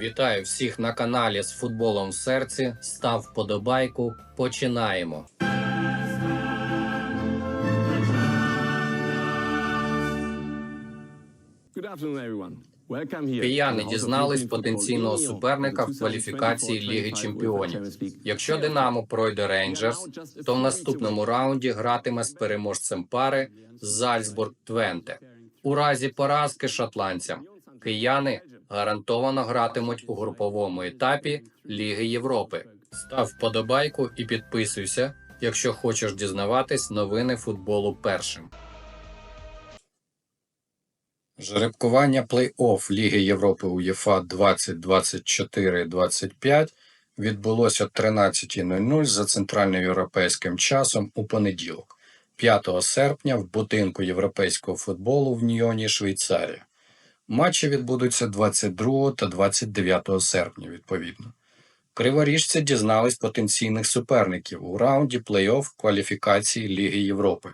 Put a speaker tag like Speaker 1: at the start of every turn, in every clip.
Speaker 1: Вітаю всіх на каналі з футболом в серці. Став вподобайку. Починаємо. Кияни дізнались потенційного суперника в кваліфікації Ліги Чемпіонів. Якщо Динамо пройде Рейнджерс, то в наступному раунді гратиме з переможцем пари Зальцбург Твенте. У разі поразки шотландцям кияни гарантовано гратимуть у груповому етапі Ліги Європи. Став вподобайку і підписуйся, якщо хочеш дізнаватись новини футболу першим. Жеребкування плей-офф Ліги Європи УЄФА 2024-25 відбулося о 13.00 за центральноєвропейським часом у понеділок, 5 серпня в будинку європейського футболу в Ньйоні, Швейцарія. Матчі відбудуться 22 та 29 серпня, відповідно. Криворіжці дізнались потенційних суперників у раунді плей-офф кваліфікації Ліги Європи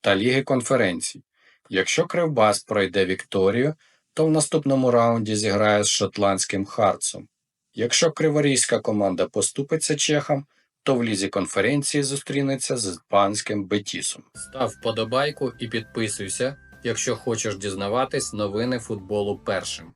Speaker 1: та Ліги конференцій. Якщо Кривбас пройде Вікторію, то в наступному раунді зіграє з шотландським Хартсом. Якщо криворізька команда поступиться чехам, то в лізі конференції зустрінеться з іспанським Бетісом. Став вподобайку і підписуйся, якщо хочеш дізнаватись новини футболу першим.